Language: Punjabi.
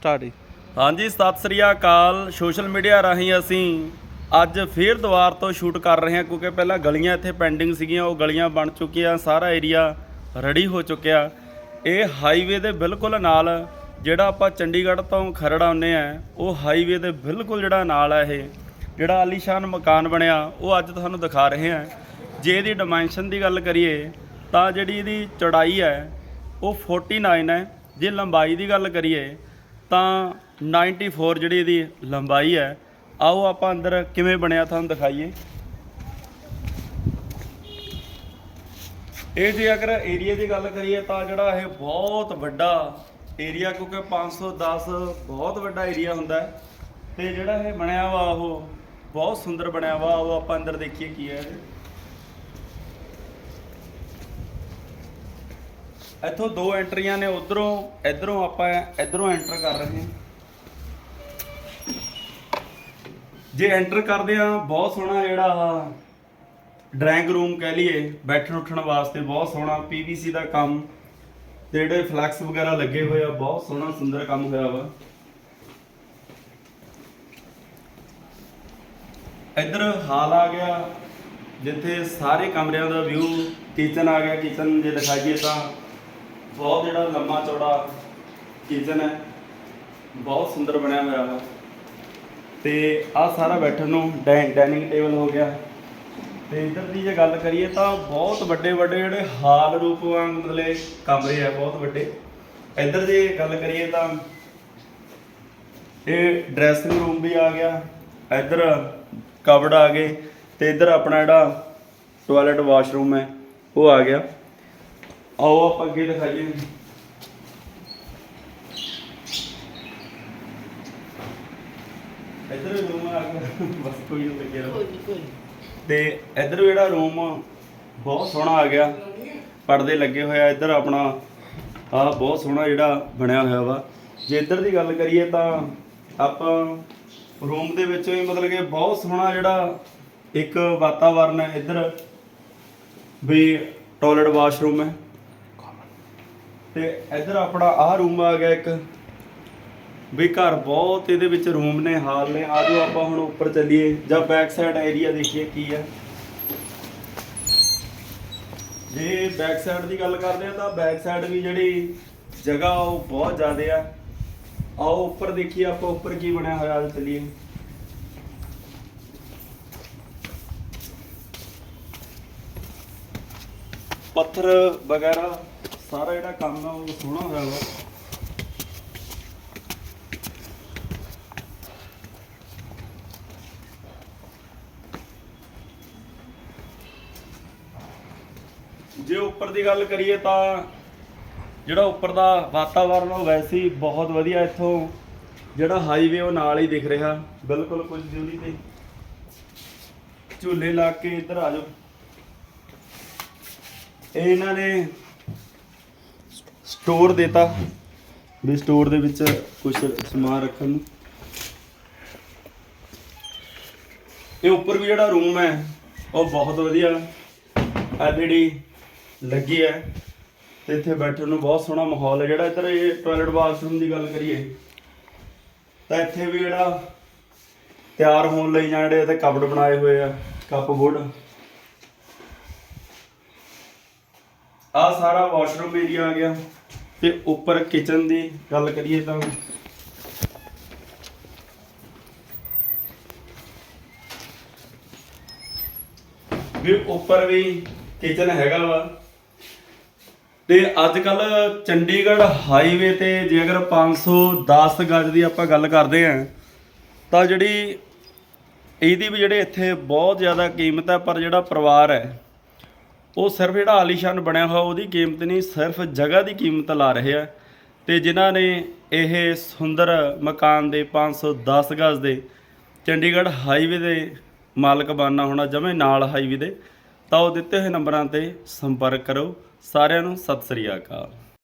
ਸਟਾਰਟ ਹਾਂਜੀ, ਸਤਿ ਸ੍ਰੀ ਅਕਾਲ। ਸੋਸ਼ਲ ਮੀਡੀਆ ਰਾਹੀਂ ਅਸੀਂ ਅੱਜ ਫੇਰ ਦੁਬਾਰ ਤੋਂ ਸ਼ੂਟ ਕਰ ਰਹੇ ਹਾਂ, ਕਿਉਂਕਿ ਪਹਿਲਾਂ ਗਲੀਆਂ ਇੱਥੇ ਪੈਂਡਿੰਗ ਸੀਗੀਆਂ, ਉਹ ਗਲੀਆਂ ਬਣ ਚੁੱਕੀਆਂ, ਸਾਰਾ ਏਰੀਆ ਰੈਡੀ ਹੋ ਚੁੱਕਿਆ। ਇਹ ਹਾਈਵੇ ਦੇ ਬਿਲਕੁਲ ਨਾਲ ਜਿਹੜਾ ਆਪਾਂ ਚੰਡੀਗੜ੍ਹ ਤੋਂ ਖਰੜ ਆਉਂਦੇ ਆ ਉਹ ਹਾਈਵੇ ਦੇ ਬਿਲਕੁਲ ਜਿਹੜਾ ਨਾਲ ਹੈ ਇਹ, ਜਿਹੜਾ ਆਲੀਸ਼ਾਨ ਮਕਾਨ ਬਣਿਆ, ਉਹ ਅੱਜ ਤੁਹਾਨੂੰ ਦਿਖਾ ਰਹੇ ਹਾਂ। ਜੇ ਇਹਦੀ ਡਾਈਮੈਂਸ਼ਨ ਦੀ ਗੱਲ ਕਰੀਏ, ਤਾਂ ਜਿਹੜੀ ਇਹਦੀ ਚੌੜਾਈ ਹੈ, ਉਹ 49 ਹੈ। ਜੇ ਲੰਬਾਈ ਦੀ ਗੱਲ ਕਰੀਏ ਤਾਂ 94 ਜਿਹੜੀ ਇਹਦੀ ਲੰਬਾਈ ਹੈ, ਆਓ ਆਪਾਂ ਅੰਦਰ ਕਿਵੇਂ ਬਣਿਆ ਤੁਹਾਨੂੰ ਦਿਖਾਈਏ। ਇਹ ਜੇ ਅਗਰ ਏਰੀਆ ਦੀ ਗੱਲ ਕਰੀਏ ਤਾਂ ਜਿਹੜਾ ਇਹ ਬਹੁਤ ਵੱਡਾ ਏਰੀਆ ਕਿਉਂਕਿ 510 ਬਹੁਤ ਵੱਡਾ ਏਰੀਆ ਹੁੰਦਾ ਹੈ। ਤੇ ਜਿਹੜਾ ਇਹ ਬਣਿਆ ਵਾ ਉਹ ਬਹੁਤ ਸੁੰਦਰ ਬਣਿਆ ਵਾ। ਉਹ ਆਪਾਂ ਅੰਦਰ ਦੇਖੀਏ ਕੀ ਹੈ ਇੱਥੋਂ ਦੋ ਐਂਟਰੀਆਂ ਨੇ, ਉਧਰੋਂ, ਇਧਰੋਂ ਆਪਾਂ ਇਧਰੋਂ ਐਂਟਰ ਕਰ ਰਹੇ ਹਾਂ। ਜੇ ਐਂਟਰ ਕਰਦੇ ਆ ਬਹੁਤ ਸੋਹਣਾ ਜਿਹੜਾ ਆ ਡਰਾਇੰਗ ਰੂਮ ਕਹਿ ਲਈਏ, ਬੈਠਣ ਉੱਠਣ ਵਾਸਤੇ ਬਹੁਤ ਸੋਹਣਾ ਪੀਵੀਸੀ ਦਾ ਕੰਮ ਤੇ ਜਿਹੜੇ ਫਲੈਕਸ ਵਗੈਰਾ ਲੱਗੇ ਹੋਏ ਆ, ਬਹੁਤ ਸੋਹਣਾ ਸੁੰਦਰ ਕੰਮ ਹੋਇਆ ਵਾ। ਇੱਧਰ ਹਾਲ ਆ ਗਿਆ, ਜਿੱਥੇ ਸਾਰੇ ਕਮਰਿਆਂ ਦਾ ਵਿਊ ਕਿਚਨ ਆ ਗਿਆ ਕਿਚਨ ਜੇ ਦਿਖਾਈਏ ਤਾਂ ਬਹੁਤ ਜਿਹੜਾ ਲੰਮਾ ਚੌੜਾ ਕਿਚਨ ਹੈ, ਬਹੁਤ ਸੁੰਦਰ ਬਣਿਆ ਹੋਇਆ ਵਾ। ਤੇ ਆ ਸਾਰਾ ਬੈਠਣ ਨੂੰ ਡਾਈਨਿੰਗ ਟੇਬਲ ਹੋ ਗਿਆ। ਤੇ ਇੱਧਰ ਦੀ ਜੇ ਗੱਲ ਕਰੀਏ ਤਾਂ ਬਹੁਤ ਵੱਡੇ ਵੱਡੇ ਜਿਹੜੇ ਹਾਲ ਰੂਪ ਵਾਂਗ ਮਤਲਬ ਕਮਰੇ ਆ, ਬਹੁਤ ਵੱਡੇ। ਇੱਧਰ ਜੇ ਗੱਲ ਕਰੀਏ ਤਾਂ ਇਹ ਡਰੈਸਿੰਗ ਰੂਮ ਵੀ ਆ ਗਿਆ, ਇੱਧਰ ਕਬੜ ਆ ਗਏ ਤੇ ਇੱਧਰ ਆਪਣਾ ਜਿਹੜਾ ਟਾਇਲਟ ਵਾਸ਼ਰੂਮ ਹੈ, ਉਹ ਆ ਗਿਆ। ਆਓ ਆਪਾਂ ਅੱਗੇ ਦਿਖਾਈਏ ਇੱਧਰ ਰੂਮ ਆ ਗਿਆ ਬਸ ਕੋਈ ਨਹੀਂ ਲੱਗੇ ਰਹੋ ਤੇ ਇੱਧਰ ਜਿਹੜਾ ਰੂਮ ਬਹੁਤ ਸੋਹਣਾ ਆ ਗਿਆ। ਪਰਦੇ ਲੱਗੇ ਹੋਏ ਆ ਇੱਧਰ ਆਪਣਾ ਆ ਬਹੁਤ ਸੋਹਣਾ ਜਿਹੜਾ ਬਣਿਆ ਹੋਇਆ ਵਾ। ਜੇ ਇੱਧਰ ਦੀ ਗੱਲ ਕਰੀਏ ਤਾਂ ਆਪਾਂ ਰੂਮ ਦੇ ਵਿੱਚ ਵੀ ਮਤਲਬ ਕਿ ਬਹੁਤ ਸੋਹਣਾ ਜਿਹੜਾ ਇੱਕ ਵਾਤਾਵਰਨ ਹੈ ਇੱਧਰ। ਵੀ ਟਾਇਲਟ ਵਾਸ਼ਰੂਮ ਹੈ। ਤੇ ਇੱਧਰ ਆਪਣਾ ਆਹ ਰੂਮ ਆ ਗਿਆ ਇੱਕ। ਵੀ ਘਰ ਬਹੁਤ ਇਹਦੇ ਵਿੱਚ ਰੂਮ ਨੇ, ਹਾਲ ਨੇ। ਆਜੋ ਆਪਾਂ ਹੁਣ ਉੱਪਰ ਚੱਲੀਏ, ਜਾਂ ਬੈਕ ਸਾਈਡ ਏਰੀਆ ਦੇਖੀਏ ਕੀ ਹੈ ਜੇ ਬੈਕ ਸਾਈਡ ਦੀ ਗੱਲ ਕਰਦੇ ਆ, ਤਾਂ ਬੈਕ ਸਾਈਡ ਵੀ ਜਿਹੜੀ ਜਗ੍ਹਾ ਉਹ ਬਹੁਤ ਜ਼ਿਆਦਾ ਆ। ਆਓ ਉੱਪਰ ਦੇਖੀਏ ਆਪਾਂ, ਉੱਪਰ ਕੀ ਬਣਿਆ ਹੋਇਆ ਆ ਚੱਲੀਏ। ਪੱਥਰ ਵਗੈਰਾ ਸਾਰਾ ਜਿਹੜਾ ਕੰਮ ਆ, ਉਹ ਸੋਹਣਾ ਹੋਇਆ ਵਾ। ਜੇ ਉੱਪਰ ਦੀ ਗੱਲ ਕਰੀਏ ਤਾਂ ਜਿਹੜਾ ਉੱਪਰ ਦਾ ਵਾਤਾਵਰਨ ਉਹ ਵੈਸੇ ਹੀ ਬਹੁਤ ਵਧੀਆ ਇੱਥੋਂ। ਜਿਹੜਾ ਹਾਈਵੇ ਉਹ ਨਾਲ ਹੀ ਦਿਖ ਰਿਹਾ। ਬਿਲਕੁਲ ਕੁਝ ਦੂਰੀ ਤੇ। ਝੂਲੇ ਲਾ ਕੇ ਇੱਧਰ ਆ ਜਾਓ। ਇਹ ਇਹਨਾਂ ਨੇ ਸਟੋਰ ਦੇਤਾ ਵੀ ਸਟੋਰ ਦੇ ਵਿੱਚ ਕੁਝ ਸਮਾਨ ਰੱਖਣ ਨੂੰ। ਇਹ ਉੱਪਰ ਵੀ ਜਿਹੜਾ ਰੂਮ ਹੈ, ਉਹ ਬਹੁਤ ਵਧੀਆ ਐਲਈਡੀ ਲੱਗੀ ਹੈ ਤੇ ਇੱਥੇ ਬੈਠਣ ਨੂੰ ਬਹੁਤ ਸੋਹਣਾ ਮਾਹੌਲ ਹੈ। ਜਿਹੜਾ ਇੱਧਰ ਇਹ ਟਾਇਲਟ ਬਾਥਰੂਮ ਦੀ ਗੱਲ ਕਰੀਏ, ਤਾਂ ਇੱਥੇ ਵੀ ਜਿਹੜਾ ਤਿਆਰ ਹੋਣ ਲਈ ਜਾਂ ਜਿਹੜੇ ਇੱਥੇ ਕਬੜ ਬਣਾਏ ਹੋਏ ਆ ਕੱਪ ਬੋਰਡ ਆ ਸਾਰਾ ਵਾਸ਼ਰੂਮ ਏਰੀਆ ਆ ਗਿਆ। ਤੇ ਉੱਪਰ ਕਿਚਨ ਦੀ ਗੱਲ ਕਰੀਏ ਤਾਂ ਵੀ ਉੱਪਰ ਵੀ ਕਿਚਨ ਹੈਗਾ ਵਾ। ਤੇ ਅੱਜ ਕੱਲ ਚੰਡੀਗੜ੍ਹ ਹਾਈਵੇ ਤੇ ਜੇ ਅਗਰ 510 ਗਜ ਦੀ ਆਪਾਂ ਗੱਲ ਕਰਦੇ ਆਂ ਤਾਂ ਜਿਹੜੀ ਇਹਦੀ ਵੀ ਜਿਹੜੇ ਇੱਥੇ ਬਹੁਤ ਜ਼ਿਆਦਾ ਕੀਮਤ ਹੈ, ਪਰ ਜਿਹੜਾ ਪਰਿਵਾਰ ਹੈ ਉਹ ਸਿਰਫ ਜਿਹੜਾ ਆਲੀਸ਼ਾਨ ਬਣਿਆ ਹੋਇਆ ਉਹਦੀ ਕੀਮਤ ਨਹੀਂ, ਸਿਰਫ ਜਗ੍ਹਾ ਦੀ ਕੀਮਤ ਲਾ ਰਹੇ ਆ। ਤੇ ਜਿਨ੍ਹਾਂ ਨੇ ਇਹ ਸੁੰਦਰ ਮਕਾਨ ਦੇ 510 ਗਜ਼ ਦੇ ਚੰਡੀਗੜ੍ਹ ਹਾਈਵੇ ਦੇ ਮਾਲਕ ਬਣਨਾ ਹੋਣਾ, ਜਮੇ ਨਾਲ ਹਾਈਵੇ ਦੇ, ਤਾਂ ਉਹ ਦਿੱਤੇ ਹੋਏ ਨੰਬਰਾਂ ਤੇ ਸੰਪਰਕ ਕਰੋ। ਸਾਰਿਆਂ ਨੂੰ ਸਤਿ ਸ੍ਰੀ ਅਕਾਲ।